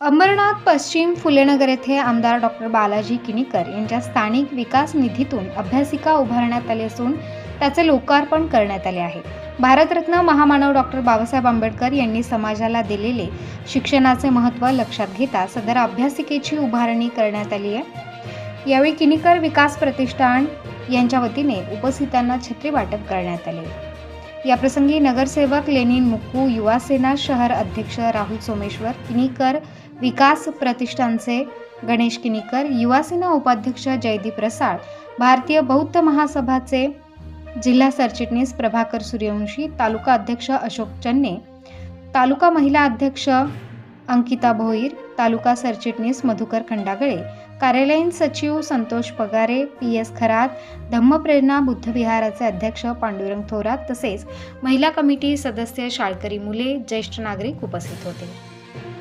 अंबरनाथ पश्चिम फुलेनगर येथे आमदार डॉक्टर बालाजी किनीकर यांच्या स्थानिक विकास निधीतून अभ्यासिका उभारण्यात आली असून त्याचे लोकार्पण करण्यात आले आहे. भारतरत्न महामानव डॉक्टर बाबासाहेब आंबेडकर यांनी समाजाला दिलेले शिक्षणाचे महत्त्व लक्षात घेता सदर अभ्यासिकेची उभारणी करण्यात आली आहे. यावेळी किनीकर विकास प्रतिष्ठान यांच्या वतीने उपस्थितांना छत्री वाटप करण्यात आले. याप्रसंगी नगरसेवक लेनिन मुक्कू युवासेना शहर अध्यक्ष राहुल सोमेश्वर किनीकर विकास प्रतिष्ठानचे गणेश किनीकर युवासेना उपाध्यक्ष जयदीप रसाळ भारतीय बौद्ध महासभाचे जिल्हा सरचिटणीस प्रभाकर सूर्यवंशी तालुका अध्यक्ष अशोक चन्ने तालुका महिला अध्यक्ष अंकिता भोईर तालुका सरचिटणीस मधुकर खंडागळे कार्यालयीन सचिव संतोष पगारे पी एस खरात धम्मप्रेरणा बुद्धविहाराचे अध्यक्ष पांडुरंग थोरात तसेच महिला कमिटी सदस्य शाळकरी मुले ज्येष्ठ नागरिक उपस्थित होते.